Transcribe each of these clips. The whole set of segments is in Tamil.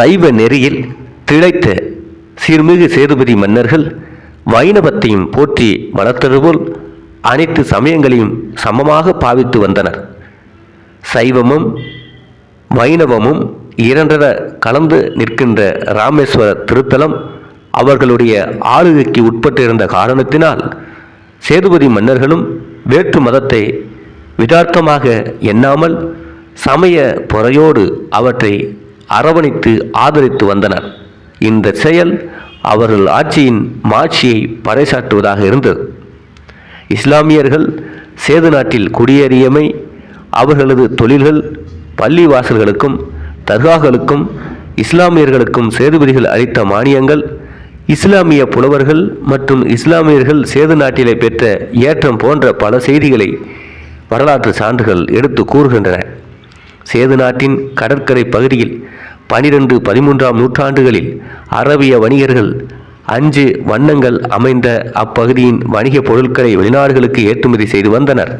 சைவ நெறியில் திளைத்த சீர்மிகு சேதுபதி மன்னர்கள் வைணவத்தையும் போற்றி வளர்த்தது போல் அனைத்து சமயங்களையும் சமமாக பாவித்து வந்தனர். சைவமும் வைணவமும் இரண்டர கலந்து நிற்கின்ற ராமேஸ்வர திருத்தலம் அவர்களுடைய ஆளுகைக்கு உட்பட்டிருந்த காரணத்தினால் சேதுபதி மன்னர்களும் வேற்று மதத்தை விதார்த்தமாக எண்ணாமல் சமய பொறையோடு அவற்றை அரவணைத்து ஆதரித்து வந்தனர். இந்த செயல் அவர்கள் ஆட்சியின் மாட்சியை பறைசாற்றுவதாக இருந்தது. இஸ்லாமியர்கள் சேது நாட்டில் குடியேறியமை அவர்களது தொழில்கள் பள்ளி வாசல்களுக்கும் தர்காக்களுக்கும் இஸ்லாமியர்களுக்கும் சேதுபதிகள் அளித்த மானியங்கள் இஸ்லாமிய புலவர்கள் மற்றும் இஸ்லாமியர்கள் சேது நாட்டிலே பெற்ற ஏற்றம் போன்ற பல செய்திகளை வரலாற்று சான்றுகள் எடுத்து கூறுகின்றன. சேது நாட்டின் கடற்கரை பகுதியில் பனிரெண்டு பதிமூன்றாம் நூற்றாண்டுகளில் அரபிய வணிகர்கள் அஞ்சு வண்ணங்கள் அமைந்த அப்பகுதியின் வணிகப் பொருட்களை வெளிநாடுகளுக்கு ஏற்றுமதி செய்து வந்தனர்.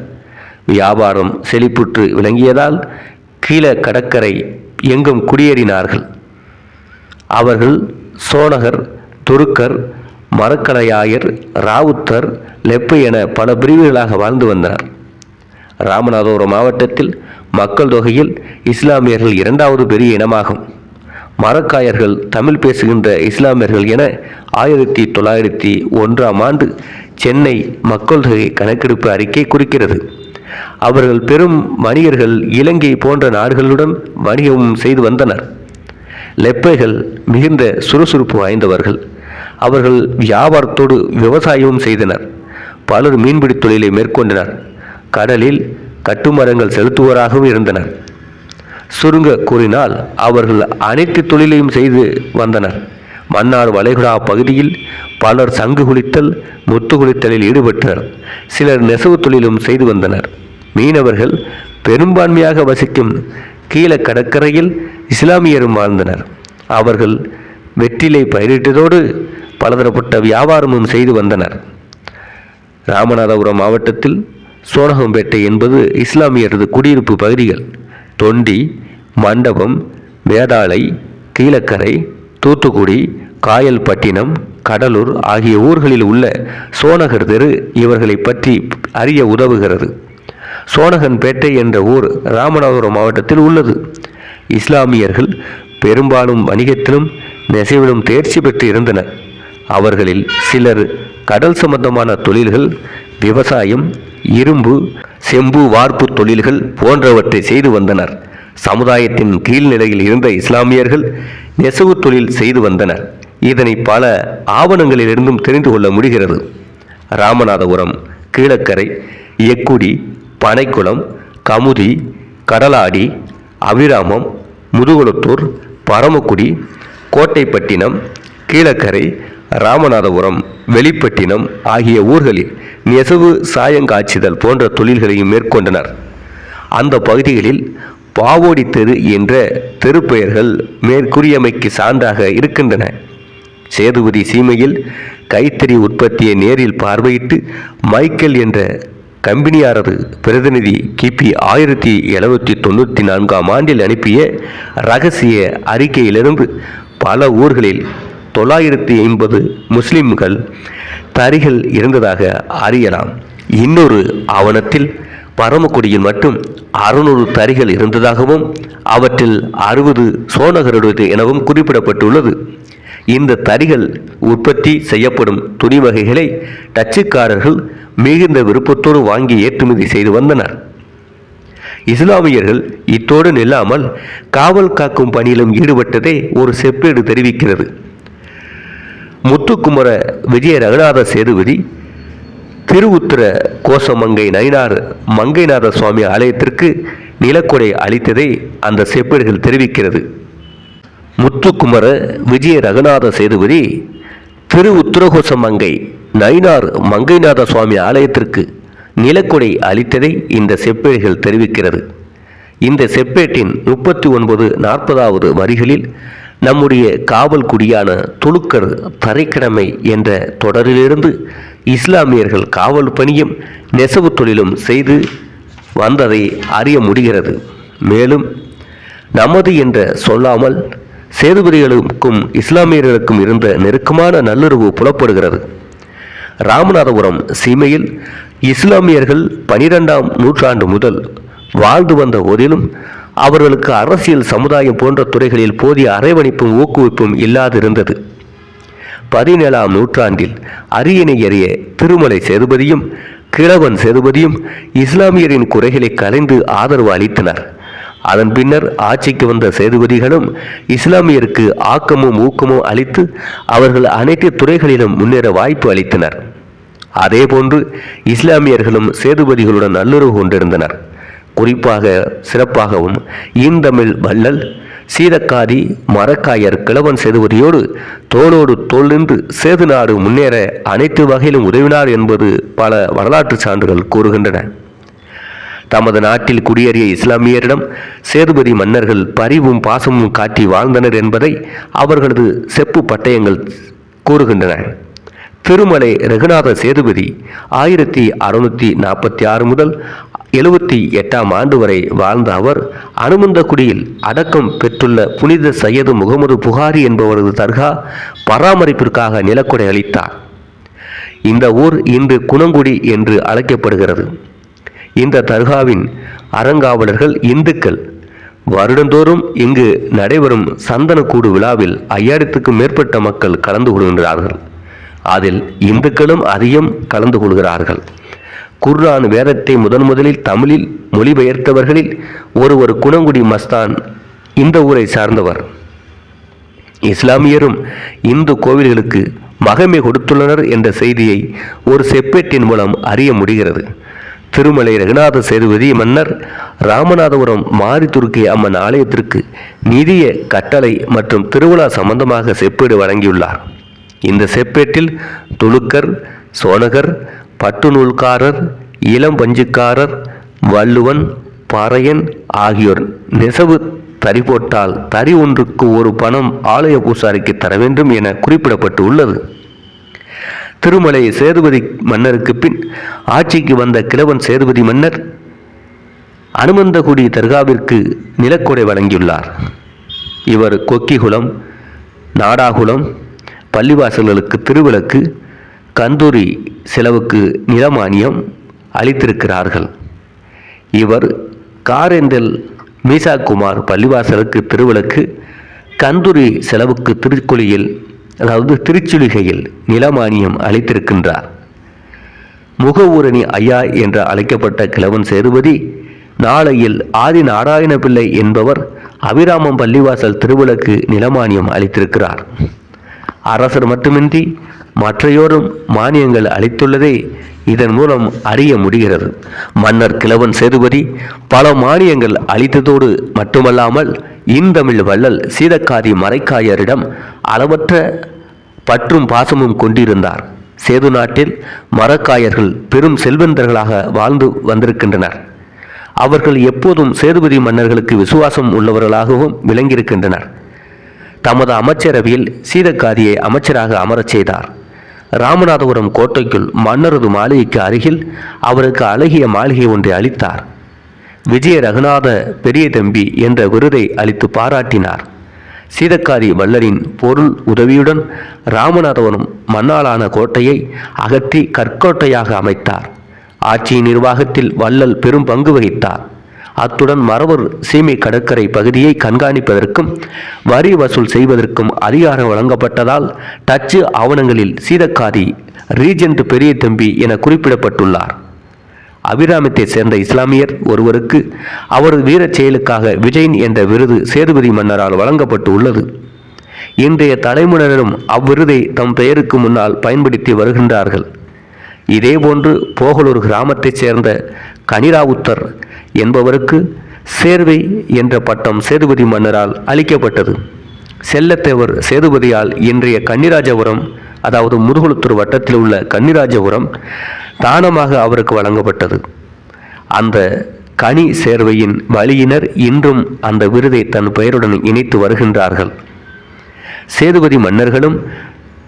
வியாபாரம் செழிப்புற்று விளங்கியதால் கீழ கடற்கரை எங்கும் குடியேறினார்கள். அவர்கள் சோனகர் துருக்கர் மரக்கலையாயர் ராவுத்தர் லெப்பு என பல பிரிவுகளாக வாழ்ந்து வந்தனர். ராமநாதபுரம் மாவட்டத்தில் மக்கள் தொகையில் இஸ்லாமியர்கள் இரண்டாவது பெரிய இனமாகும். மரக்காயர்கள் தமிழ் பேசுகின்ற இஸ்லாமியர்கள் என ஆயிரத்தி தொள்ளாயிரத்தி ஒன்றாம் ஆண்டு சென்னை மக்கள் தொகை கணக்கெடுப்பு அறிக்கை குறிக்கிறது. அவர்கள் பெரும் வணிகர்கள் இலங்கை போன்ற நாடுகளுடன் வணிகமும் செய்து வந்தனர். லெப்பைகள் மிகுந்த சுறுசுறுப்பு வாய்ந்தவர்கள். அவர்கள் வியாபாரத்தோடு விவசாயமும் செய்தனர். பலர் மீன்பிடி தொழிலை மேற்கொண்டனர். கடலில் கட்டுமரங்கள் செலுத்துவோராகவும் இருந்தனர். சுருங்க கூறினால் அவர்கள் அனைத்து தொழிலையும் செய்து வந்தனர். மன்னார் வளைகுடா பகுதியில் பலர் சங்கு குளித்தல் முத்து குளித்தலில் ஈடுபட்டனர். சிலர் நெசவு தொழிலும் செய்து வந்தனர். மீனவர்கள் பெரும்பான்மையாக வசிக்கும் கீழ கடற்கரையில் இஸ்லாமியரும் வாழ்ந்தனர். அவர்கள் வெற்றிலை பயிரிட்டதோடு பலதரப்பட்ட வியாபாரமும் செய்து வந்தனர். ராமநாதபுரம் மாவட்டத்தில் சோனகம்பேட்டை என்பது இஸ்லாமியரது குடியிருப்பு பகுதிகள். தொண்டி மண்டபம் வேதாளை கீழக்கரை தூத்துக்குடி காயல்பட்டினம் கடலூர் ஆகிய ஊர்களில் உள்ள சோனகர் தெரு இவர்களை பற்றி அறிய உதவுகிறது. சோனகன்பேட்டை என்ற ஊர் ராமநாதபுரம் மாவட்டத்தில் உள்ளது. இஸ்லாமியர்கள் பெரும்பாலும் வணிகத்திலும் நெசவிலும் தேர்ச்சி பெற்று இருந்தனர். அவர்களில் சிலர் கடல் சம்பந்தமான தொழில்கள் விவசாயம் இரும்பு செம்பு வார்ப்பு தொழில்கள் போன்றவற்றை செய்து வந்தனர். சமுதாயத்தின் கீழ்நிலையில் இருந்த இஸ்லாமியர்கள் நெசவு தொழில் செய்து வந்தனர். இதனை பல ஆவணங்களிலிருந்தும் தெரிந்து கொள்ள முடிகிறது. ராமநாதபுரம் கீழக்கரை எக்குடி பனைக்குளம் கமுதி கடலாடி அபிராமம் முதுகுளத்தூர் பரமக்குடி கோட்டைப்பட்டினம் கீழக்கரை ராமநாதபுரம் வெளிப்பட்டினம் ஆகிய ஊர்களில் நெசவு சாயங்காய்ச்சிதல் போன்ற தொழில்களையும் மேற்கொண்டனர். அந்த பகுதிகளில் பாவோடி தெரு என்ற தெருப்பெயர்கள் மேற்கூறியமைக்கு சான்றாக இருக்கின்றன. சேதுபதி சீமையில் கைத்தறி உற்பத்தியை நேரில் பார்வையிட்டு மைக்கேல் என்ற கம்பெனியாரது பிரதிநிதி கிபி ஆயிரத்தி எழுநூற்றி தொண்ணூற்றி நான்காம் ஆண்டில் அனுப்பிய ரகசிய அறிக்கையிலிருந்து பல ஊர்களில் தொள்ளாயிரத்தி ஐம்பது முஸ்லிம்கள் தறிகள் இருந்ததாக அறியலாம். இன்னொரு ஆவணத்தில் பரமக்குடியில் மட்டும் அறுநூறு தறிகள் இருந்ததாகவும் அவற்றில் அறுபது சோனகருடையது எனவும் குறிப்பிடப்பட்டுள்ளது. இந்த தறிகள் உற்பத்தி செய்யப்படும் துணி வகைகளை டச்சுக்காரர்கள் மிகுந்த விருப்பத்தோடு வாங்கி ஏற்றுமதி செய்து வந்தனர். இஸ்லாமியர்கள் இத்தோடு நில்லாமல் காவல் காக்கும் பணியிலும் ஈடுபட்டதே ஒரு செப்பேடு தெரிவிக்கிறது. முத்துக்குமர விஜய ரகுநாத சேதுபதி திருவுத்திர கோசமங்கை நயினார் மங்கைநாத சுவாமி ஆலயத்திற்கு நிலக்கொடை அளித்ததை அந்த செப்பேடுகள் தெரிவிக்கிறது. முத்துக்குமர விஜய ரகுநாத சேதுபதி திரு உத்திரகோசமங்கை நயினார் மங்கைநாத சுவாமி ஆலயத்திற்கு நிலக்கொடை அளித்ததை இந்த செப்பேடுகள் தெரிவிக்கிறது. இந்த செப்பேட்டின் முப்பத்தி ஒன்பது நாற்பதாவது வரிகளில் நம்முடைய காவல் குடியான துலுக்கர் தரைக்கிழமை என்ற தொடரிலிருந்து இஸ்லாமியர்கள் காவல் பணியும் நெசவு தொழிலும் செய்து வந்ததை அறிய முடிகிறது. மேலும் நமது என்ற சொல்லாமல் சேதுபதிகளுக்கும் இஸ்லாமியர்களுக்கும் இருந்த நெருக்கமான நல்லுறவு புலப்படுகிறது. ராமநாதபுரம் சீமையில் இஸ்லாமியர்கள் பனிரெண்டாம் நூற்றாண்டு முதல் வாழ்ந்து வந்த போதிலும் அவர்களுக்கு அரசியல் சமுதாயம் போன்ற துறைகளில் போதிய அரவணைப்பும் ஊக்குவிப்பும் இல்லாதிருந்தது. பதினேழாம் நூற்றாண்டில் அரியணை எறிய திருமலை சேதுபதியும் கிழவன் சேதுபதியும் இஸ்லாமியரின் குறைகளை கலைந்து ஆதரவு அளித்தனர். அதன் பின்னர் ஆட்சிக்கு வந்த சேதுபதிகளும் இஸ்லாமியருக்கு ஆக்கமும் ஊக்கமும் அளித்து அவர்கள் அனைத்து துறைகளிலும் முன்னேற வாய்ப்பு அளித்தனர். அதேபோன்று இஸ்லாமியர்களும் சேதுபதிகளுடன் நல்லுறவு கொண்டிருந்தனர். குறிப்பாக சிறப்பாகவும் ஈந்தமிழ் வள்ளல் சீதக்காதி மரக்காயர் கிழவன் சேதுபதியோடு தோளோடு தோல் நின்று சேது நாடு முன்னேற அனைத்து வகையிலும் உதவினார் என்பது பல வரலாற்று சான்றுகள் கூறுகின்றன. தமது நாட்டில் குடியேறிய இஸ்லாமியரிடம் சேதுபதி மன்னர்கள் பரிவும் பாசமும் காட்டி வாழ்ந்தனர் என்பதை அவர்களது செப்பு பட்டயங்கள் கூறுகின்றன. திருமலை ரகுநாத சேதுபதி ஆயிரத்தி அறுநூற்றி நாற்பத்தி ஆறு முதல் எழுபத்தி எட்டாம் ஆண்டு வரை வாழ்ந்த அவர் அனுமந்தகுடியில் அடக்கம் பெற்றுள்ள புனித சையது முகமது புகாரி என்பவரது தர்கா பராமரிப்பிற்காக நிலக்கொடை அளித்தார். இந்த ஊர் இன்று குணங்குடி என்று அழைக்கப்படுகிறது. இந்த தர்காவின் அறங்காவலர்கள் இந்துக்கள். வருடந்தோறும் இங்கு நடைபெறும் சந்தனக்கூடு விழாவில் ஐயாயிரத்துக்கும் மேற்பட்ட மக்கள் கலந்து கொள்கின்றார்கள். அதில் இந்துக்களும் அதிகம் கலந்து கொள்கிறார்கள். குர்ஆன் வேதத்தை முதன் முதலில் தமிழில் மொழிபெயர்த்தவர்களில் ஒருவர் குணங்குடி மஸ்தான் இந்த ஊரை சார்ந்தவர். இஸ்லாமியரும் இந்து கோவில்களுக்கு மகமை கொடுத்துள்ளனர் என்ற செய்தியை ஒரு செப்பேட்டின் மூலம் அறிய முடிகிறது. திருமலை ரகுநாத சேதுபதி மன்னர் ராமநாதபுரம் மாரிதுர்க்கை அம்மன் ஆலயத்திற்கு நிதிய கட்டளை மற்றும் திருவிழா சம்பந்தமாக செப்பேடு வழங்கியுள்ளார். இந்த செப்பேட்டில் துலுக்கர் சோனகர் பட்டு நூல்காரர் இளம் பஞ்சுக்காரர் வள்ளுவன் பறையன் ஆகியோர். நெசவு தறி போட்டால் தறி ஒன்றுக்கு ஒரு பணம் ஆலய பூசாரிக்கு தர வேண்டும் என குறிப்பிடப்பட்டு உள்ளது திருமலை சேதுபதி மன்னருக்கு பின் ஆட்சிக்கு வந்த கிழவன் சேதுபதி மன்னர் அனுமந்தகுடி தர்காவிற்கு நிலக்கொடை வழங்கியுள்ளார். இவர் கொக்கிகுளம் நாடாகுளம் பள்ளிவாசல்களுக்கு திருவிளக்கு கந்தூரி செலவுக்கு நிலமானியம் அளித்திருக்கிறார்கள். இவர் காரெந்தல் மீசாகுமார் பள்ளிவாசலுக்கு திருவிளக்கு கந்தூரி செலவுக்கு திருக்குழியில் அதாவது திருச்சுலிகையில் நிலமானியம் அளித்திருக்கின்றார். முகவூரணி ஐயா என்று அழைக்கப்பட்ட கிழவன் சேதுபதி நாளையில் ஆதி நாராயண பிள்ளை என்பவர் அபிராமம் பள்ளிவாசல் திருவிளக்கு நிலமானியம் அளித்திருக்கிறார். அரசர் மட்டுமின்றி மற்றையோரும் மானியங்கள் அளித்துள்ளதை இதன் மூலம் அறிய முடிகிறது. மன்னர் கிழவன் சேதுபதி பல மானியங்கள் அளித்ததோடு மட்டுமல்லாமல் இந்தமிழ் வள்ளல் சீதக்காதி மறைக்காயரிடம் அளவற்ற பற்றும் பாசமும் கொண்டிருந்தார். சேது நாட்டில் மரக்காயர்கள் பெரும் செல்வந்தர்களாக வாழ்ந்து வந்திருக்கின்றனர். அவர்கள் எப்போதும் சேதுபதி மன்னர்களுக்கு விசுவாசம் உள்ளவர்களாகவும் விளங்கியிருக்கின்றனர். தமது அமைச்சரவையில் சீதக்காதியை அமைச்சராக அமரச் செய்தார். ராமநாதபுரம் கோட்டைக்குள் மன்னரது மாளிகைக்கு அருகில் அவருக்கு அழகிய மாளிகை ஒன்றை அளித்தார். விஜய ரகுநாத பெரிய தம்பி என்ற விருதை அளித்து பாராட்டினார். சீதக்காரி வள்ளலின் பொருள் உதவியுடன் ராமநாதபுரம் மன்னாலான கோட்டையை அகற்றி கற்கோட்டையாக அமைத்தார். ஆட்சி நிர்வாகத்தில் வள்ளல் பெரும் பங்கு வகித்தார். அத்துடன் மறவர் சீமை கடற்கரை பகுதியை கண்காணிப்பதற்கும் வரி வசூல் செய்வதற்கும் அதிகாரம் வழங்கப்பட்டதால் டச்சு ஆவணங்களில் சீதக்காதி ரீஜென்ட் பெரிய தம்பி என குறிப்பிடப்பட்டுள்ளார். அபிராமத்தை சேர்ந்த இஸ்லாமியர் ஒருவருக்கு அவரது வீரச் செயலுக்காக விஜயன் என்ற விருது சேதுபதி மன்னரால் வழங்கப்பட்டு உள்ளது இன்றைய தலைமுறையினரும் அவ்விருதை தம் பெயருக்கு முன்னால் பயன்படுத்தி வருகின்றார்கள். இதேபோன்று போகலூர் கிராமத்தைச் சேர்ந்த கனிராவுத்தர் என்பவருக்கு சேர்வை என்ற பட்டம் சேதுபதி மன்னரால் அளிக்கப்பட்டது. செல்லத்தேவர் சேதுபதியால் இன்றைய கன்னிராஜபுரம் அதாவது முதுகுளத்தூர் வட்டத்தில் உள்ள கன்னிராஜபுரம் தானமாக அவருக்கு வழங்கப்பட்டது. அந்த கனி சேர்வையின் வழியினர் இன்றும் அந்த விருதை தன் பெயருடன் இணைத்து வருகின்றார்கள். சேதுபதி மன்னர்களும்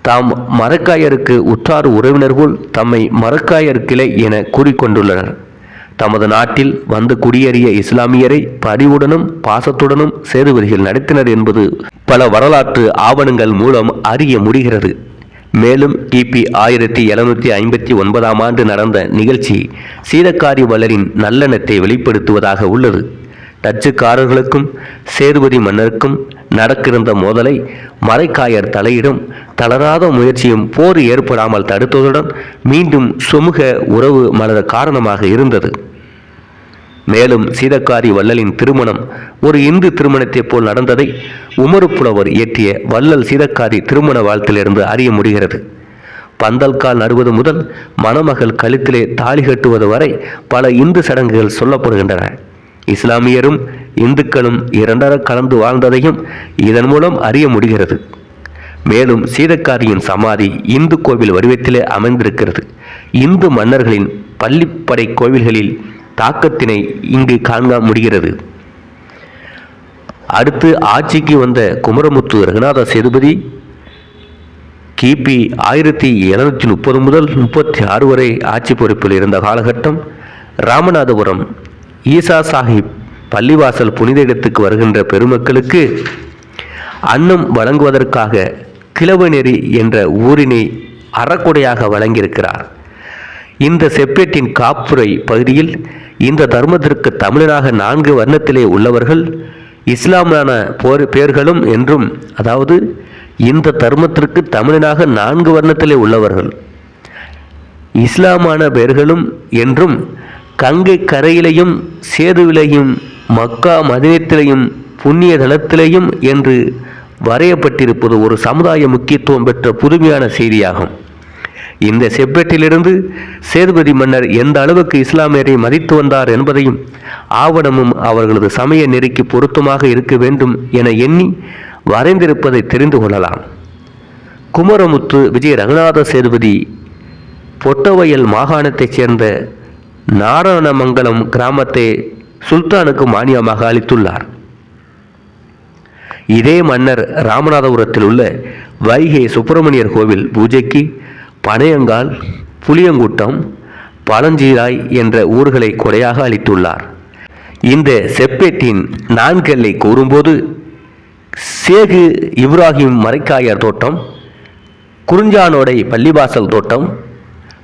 தாம் மரக்காயருக்கு உற்றார் உறவினர் போல் தம்மை மரக்காயர் கிளை என கூறிக்கொண்டுள்ளனர். தமது நாட்டில் வந்து குடியேறிய இஸ்லாமியரை பரிவுடனும் பாசத்துடனும் சேதுபதிகள் நடத்தினர் என்பது பல வரலாற்று ஆவணங்கள் மூலம் அறிய முடிகிறது. மேலும் கிபி ஆயிரத்தி எழுநூற்றி ஐம்பத்தி ஒன்பதாம் ஆண்டு நடந்த நிகழ்ச்சி சீதக்காரி வளரின் நல்லெண்ணத்தை வெளிப்படுத்துவதாக உள்ளது. டச்சுக்காரர்களுக்கும் சேதுபதி மன்னருக்கும் நடக்கிருந்த மோதலை மறைக்காயர் தலையிடும் தளராத முயற்சியும் போர் ஏற்படாமல் தடுத்ததுடன் மீண்டும் சுமூக உறவு மலர காரணமாக இருந்தது. மேலும் சீதக்காரி வள்ளலின் திருமணம் ஒரு இந்து திருமணத்தைப் போல் நடந்ததை உமரு புலவர் இயற்றிய வள்ளல் சீதக்காரி திருமண வாழ்த்திலிருந்து அறிய முடிகிறது. பந்தல்கால் நடுவது முதல் மணமகள் கழுத்திலே தாலி கட்டுவது வரை பல இந்து சடங்குகள் சொல்லப்படுகின்றன. இஸ்லாமியரும் இந்துக்களும் இரண்டர கலந்து வாழ்ந்ததையும் இதன் மூலம் அறிய முடிகிறது. மேலும் சீதக்காரியின் சமாதி இந்து கோவில் வடிவத்திலே அமைந்திருக்கிறது. இந்து மன்னர்களின் பள்ளிப்படை கோவில்களில் தாக்கத்தினை இங்கு காண முடிகிறது. அடுத்து ஆட்சிக்கு வந்த குமரமுத்து ரகுநாத சேதுபதி கிபி ஆயிரத்தி எழுநூற்றி முப்பது முதல் முப்பத்தி ஆறு வரை ஆட்சி பொறுப்பில் இருந்த காலகட்டம் ராமநாதபுரம் ஈசா சாஹிப் பள்ளிவாசல் புனித இடத்துக்கு வருகின்ற பெருமக்களுக்கு அன்னம் வழங்குவதற்காக கிழவநெறி என்ற ஊரினை அறக்குடையாக வழங்கியிருக்கிறார். இந்த செப்பேட்டின் காப்புரை பகுதியில் இந்த தர்மத்திற்கு தமிழராக நான்கு வர்ணத்திலே உள்ளவர்கள் இஸ்லாமான போர் பேர்களும் என்றும் அதாவது இந்த தர்மத்திற்கு தமிழனாக நான்கு வர்ணத்திலே உள்ளவர்கள் இஸ்லாமான பெயர்களும் என்றும் கங்கை கரையிலையும் சேதுவிலையும் மக்கா மதினத்திலையும் புண்ணிய தளத்திலையும் என்று வரையப்பட்டிருப்பது ஒரு சமுதாய முக்கியத்துவம் பெற்ற புதுமையான செய்தியாகும். இந்த செப்பேட்டிலிருந்து சேதுபதி மன்னர் எந்த அளவுக்கு இஸ்லாமியரை மதித்து வந்தார் என்பதையும் ஆவணமும் அவர்களது சமய நெறிக்கு பொருத்தமாக இருக்க வேண்டும் என எண்ணி வரைந்திருப்பதை தெரிந்து கொள்ளலாம். குமரமுத்து விஜய ரகுநாத சேதுபதி பொட்டவயல் மாகாணத்தைச் சேர்ந்த நாராயணமங்கலம் கிராமத்தை சுல்தானுக்கு மானியமாக அளித்துள்ளார். இதே மன்னர் ராமநாதபுரத்தில் உள்ள வைகை சுப்பிரமணியர் கோவில் பூஜைக்கு பனையங்கால் புளியங்குட்டம் பழஞ்சீராய் என்ற ஊர்களை கொடையாக அளித்துள்ளார். இந்த செப்பேட்டின் நான்கெல்லை கூறும்போது சேகு இப்ராஹிம் மரைக்காயர் தோட்டம் குறிஞ்சானோடை பள்ளிவாசல் தோட்டம்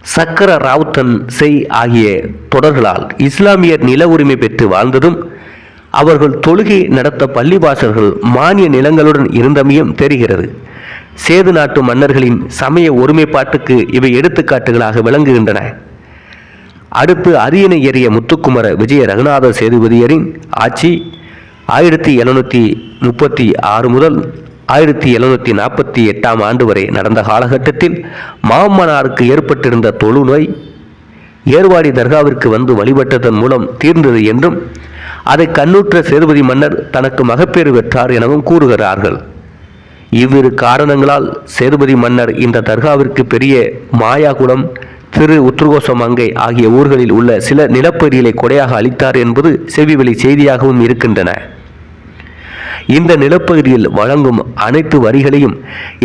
சக்கர ராவுத்தன் செய் ஆகிய தொடர்களால் இஸ்லாமியர் நில உரிமை பெற்று வாழ்ந்ததும் அவர்கள் தொழுகை நடத்த பள்ளிவாசர்கள் மானிய நிலங்களுடன் இருந்தமையும் தெரிகிறது. சேது நாட்டு மன்னர்களின் சமய ஒருமைப்பாட்டுக்கு இவை எடுத்துக்காட்டுகளாக விளங்குகின்றன. அடுத்து அரியணை ஏறிய முத்துக்குமர விஜய ரகுநாத சேதுபதியரின் ஆட்சி ஆயிரத்தி எழுநூற்றி முப்பத்தி ஆறு முதல் ஆயிரத்தி எழுநூற்றி நாற்பத்தி எட்டாம் ஆண்டு வரை நடந்த காலகட்டத்தில் மாமனாருக்கு ஏற்பட்டிருந்த தொழுநோய் ஏர்வாடி தர்காவிற்கு வந்து வழிபட்டதன் மூலம் தீர்ந்தது என்றும் அதை கண்ணுற்ற சேதுபதி மன்னர் தனக்கு மகப்பேறு பெற்றார் எனவும் கூறுகிறார்கள். இவ்விரு காரணங்களால் சேதுபதி மன்னர் இந்த தர்காவிற்கு பெரிய மாயாகுளம் திரு உத்ருகோசமங்கை ஆகிய ஊர்களில் உள்ள சில நிலப்பகுதிகளை கொடையாக அளித்தார் என்பது செவிவெளி செய்தியாகவும் இருக்கின்றன. இந்த நிலப்பகுதியில் வழங்கும் அனைத்து வரிகளையும்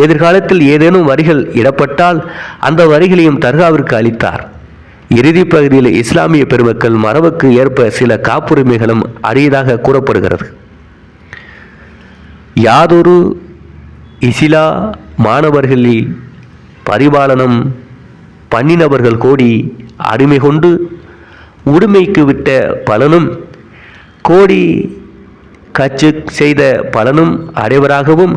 எதிர்காலத்தில் ஏதேனும் வரிகள் இடப்பட்டால் அந்த வரிகளையும் தர்காவிற்கு அளித்தார். இறுதி பகுதியில் இஸ்லாமிய பெருமக்கள் மரபுக்கு ஏற்ப சில காப்புரிமைகளும் அரியதாக கூறப்படுகிறது. யாதொரு இசிலா மாணவர்களில் பரிபாலனம் பண்ணினவர்கள் கோடி அடிமை கொண்டு உடுமைக்கு விட்ட பலனும் கோடி கச்சு செய்த பலனும் அடைவராகவும்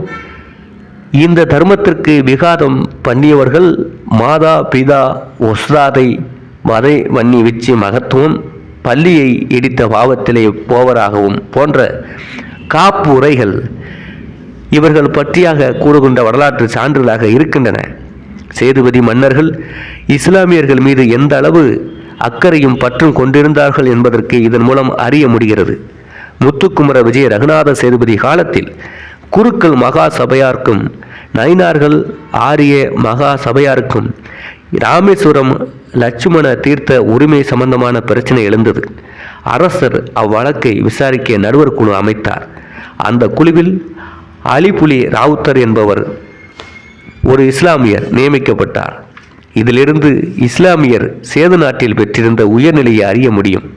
இந்த தர்மத்திற்கு விகாதம் பண்ணியவர்கள் மாதா பிதா ஒஸ்தாதை மதை வன்னி வச்சு மகத்துவம் பள்ளியை இடித்த பாவத்திலே போவராகவும் போன்ற காப்பு உரைகள் இவர்கள் பற்றியாக கூறுகின்ற வரலாற்று சான்றுகளாக இருக்கின்றன. சேதுபதி மன்னர்கள் இஸ்லாமியர்கள் மீது எந்த அளவு அக்கறையும் பற்றும் கொண்டிருந்தார்கள் என்பதற்கு இதன் மூலம் அறிய முடிகிறது. முத்துக்குமர விஜய ரகுநாத சேதுபதி காலத்தில் குருக்கள் மகா சபையாருக்கும் நயினார்கள் ஆரிய மகா சபையாருக்கும் ராமேஸ்வரம் லட்சுமண தீர்த்த உரிமை சம்பந்தமான பிரச்சனை எழுந்தது. அரசர் அவ்வழக்கை விசாரிக்க நடுவர் குழு அமைத்தார். அந்த குழுவில் அலிபுலி ராவுத்தர் என்பவர் ஒரு இஸ்லாமியர் நியமிக்கப்பட்டார். இதிலிருந்து இஸ்லாமியர் சேது நாட்டில் பெற்றிருந்த உயர்நிலையை அறிய முடியும்.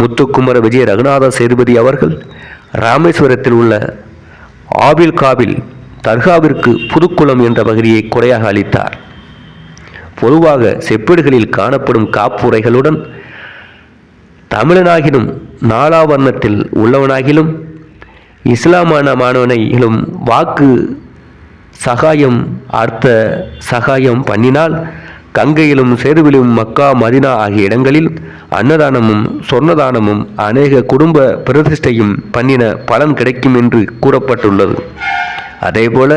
முத்துக்குமர விஜய ரகுநாத சேதுபதி அவர்கள் ராமேஸ்வரத்தில் உள்ள ஆபில் காபில் தர்காவிற்கு புதுக்குளம் என்ற பகுதியை கொடையாக அளித்தார். பொதுவாக செப்பேடுகளில் காணப்படும் காப்புரைகளுடன் தமிழனாகிலும் நாலாவர்ணத்தில் உள்ளவனாகிலும் இஸ்லாமான மாணவனையிலும் வாக்கு சகாயம் அர்த்த சகாயம் பண்ணினால் கங்கையிலும் சேதுவிலும் மக்கா மதினா ஆகிய இடங்களில் அன்னதானமும் சொர்ணதானமும் அநேக குடும்ப பிரதிஷ்டையும் பண்ணின பலன் கிடைக்கும் என்று கூறப்பட்டுள்ளது. அதேபோல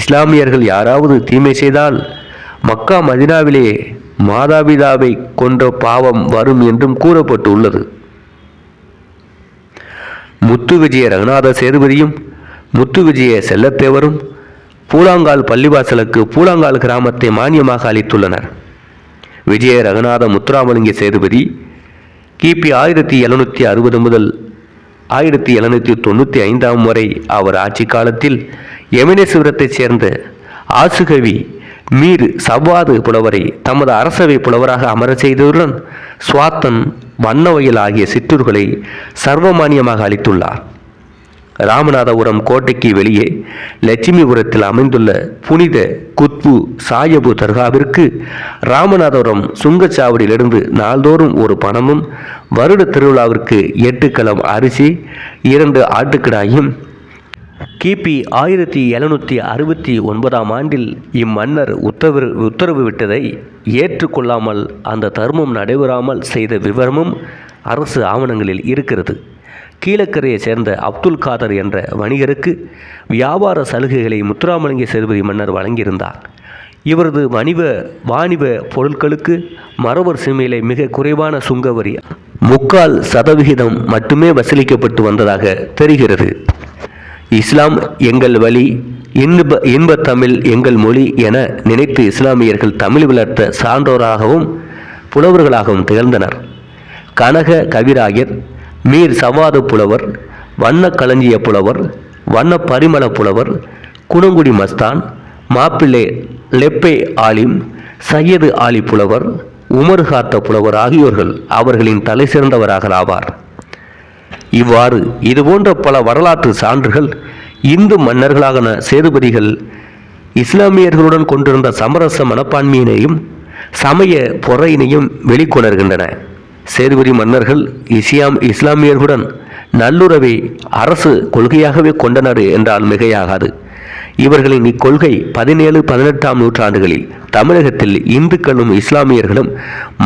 இஸ்லாமியர்கள் யாராவது தீமை செய்தால் மக்கா மதினாவிலே மாதாபிதாவை கொன்ற பாவம் வரும் என்றும் கூறப்பட்டுள்ளது. முத்து விஜய ரகுநாத சேதுபதியும் முத்து விஜய செல்லத்தேவரும் பூலாங்கால் பள்ளிவாசலுக்கு பூலாங்கால் கிராமத்தை மானியமாக அளித்துள்ளனர். விஜய ரகுநாத முத்துராமலிங்க சேதுபதி கிபி ஆயிரத்தி எழுநூற்றி அறுபது முதல் ஆயிரத்தி எழுநூற்றி தொண்ணூற்றி ஐந்தாம் வரை அவர் ஆட்சி காலத்தில் யமினேசுவரத்தைச் சேர்ந்த ஆசுகவி மீர் சவ்வாது புலவரை தமது அரசவை புலவராக அமர செய்ததுடன் சுவாத்தன் வண்ணவயல் ஆகிய சிற்றூர்களை சர்வமானியமாக அளித்துள்ளார். ராமநாதபுரம் கோட்டைக்கு வெளியே லட்சுமிபுரத்தில் அமைந்துள்ள புனித குத்பு சாயபு தர்காவிற்கு ராமநாதபுரம் சுங்கச்சாவடியிலிருந்து நாள்தோறும் ஒரு பணமும் வருட திருவிழாவிற்கு எட்டு கலம் அரிசி இரண்டு ஆட்டுக்கிடாயும். கிபி ஆயிரத்தி எழுநூற்றி அறுபத்தி ஒன்பதாம் ஆண்டில் இம்மன்னர் உத்தரவு உத்தரவு விட்டதை ஏற்றுக்கொள்ளாமல் அந்த தர்மம் நடைபெறாமல் செய்த விவரமும் அரசு ஆவணங்களில் இருக்கிறது. கீழக்கரையைச் சேர்ந்த அப்துல் காதர் என்ற வணிகருக்கு வியாபார சலுகைகளை முத்துராமலிங்க சேதுபதி மன்னர் வழங்கியிருந்தார். இவரது வணிக வாணிப பொருட்களுக்கு மரவர் சீமையிலே மிக குறைவான சுங்கவரி முக்கால் சதவிகிதம் மட்டுமே வசூலிக்கப்பட்டு வந்ததாக தெரிகிறது. இஸ்லாம் எங்கள் வழி இன்ப இன்பத் தமிழ் எங்கள் மொழி என நினைத்து இஸ்லாமியர்கள் தமிழ் வளர்த்த சான்றோராகவும் புலவர்களாகவும் திகழ்ந்தனர். கனக கவிராயர் மீர் சவாத புலவர் வண்ண களஞ்சிய புலவர் வண்ண பரிமள புலவர் குணங்குடி மஸ்தான் மாப்பிள்ளை லெப்பே ஆலிம் சையது ஆலி புலவர் உமர் காத்த புலவர் ஆகியோர்கள் அவர்களின் தலை சிறந்தவராக ஆவார். இவ்வாறு இதுபோன்ற பல வரலாற்று சான்றுகள் இந்து மன்னர்களான சேதுபதிகள் இஸ்லாமியர்களுடன் கொண்டிருந்த சமரச மனப்பான்மையினையும் சமய பொறையினையும் வெளிக்கொணர்கின்றன. சேதுபதி மன்னர்கள் இஸ்லாம் இஸ்லாமியர்களுடன் நல்லுறவை அரசு கொள்கையாகவே கொண்டனர் என்றால் மிகையாகாது. இவர்களின் இக்கொள்கை பதினேழு பதினெட்டாம் நூற்றாண்டுகளில் தமிழகத்தில் இந்துக்களும் இஸ்லாமியர்களும்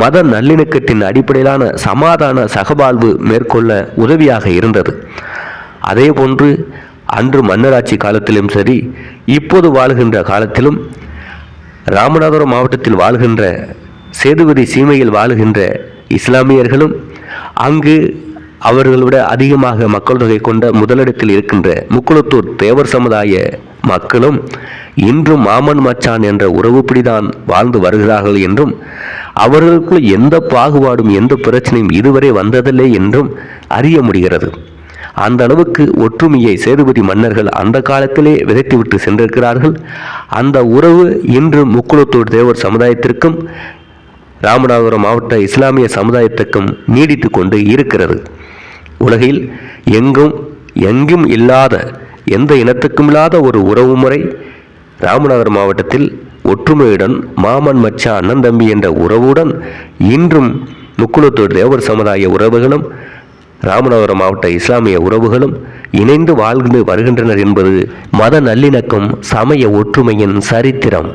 மத நல்லிணக்கத்தின் அடிப்படையிலான சமாதான சகவாழ்வு மேற்கொள்ள உதவியாக இருந்தது. அதேபோன்று அன்று மன்னராட்சி காலத்திலும் சரி இப்போது வாழ்கின்ற காலத்திலும் ராமநாதபுரம் மாவட்டத்தில் வாழ்கின்ற சேதுபதி சீமையில் வாழுகின்ற இஸ்லாமியர்களும் அங்கு அவர்களோட அதிகமாக மக்கள் தொகை கொண்ட முதலிடத்தில் இருக்கின்ற முக்குளத்தூர் தேவர் சமுதாய மக்களும் இன்றும் மாமன் மச்சான் என்ற உறவுப்படிதான் வாழ்ந்து வருகிறார்கள் என்றும் அவர்களுக்குள் எந்த பாகுபாடும் எந்த பிரச்சனையும் இதுவரை வந்ததில்லை என்றும் அறிய முடிகிறது. அந்த அளவுக்கு ஒற்றுமையை சேதுபதி மன்னர்கள் அந்த காலத்திலே விதைத்துவிட்டு சென்றிருக்கிறார்கள். அந்த உறவு இன்று முக்குளத்தூர் தேவர் சமுதாயத்திற்கும் ராமநாதபுரம் மாவட்ட இஸ்லாமிய சமுதாயத்துக்கும் நீடித்து கொண்டு இருக்கிறது. உலகில் எங்கும் எங்கும் இல்லாத எந்த இனத்துக்கும் இல்லாத ஒரு உறவு முறை ராமநாதபுரம் மாவட்டத்தில் ஒற்றுமையுடன் மாமன் மச்சா அண்ணன் தம்பி என்ற உறவுடன் இன்றும் முக்குளத்தூர் தேவர் சமுதாய உறவுகளும் ராமநாதபுரம் மாவட்ட இஸ்லாமிய உறவுகளும் இணைந்து வாழ்ந்து வருகின்றனர் என்பது மத நல்லிணக்கம் சமய ஒற்றுமையின் சரித்திரம்.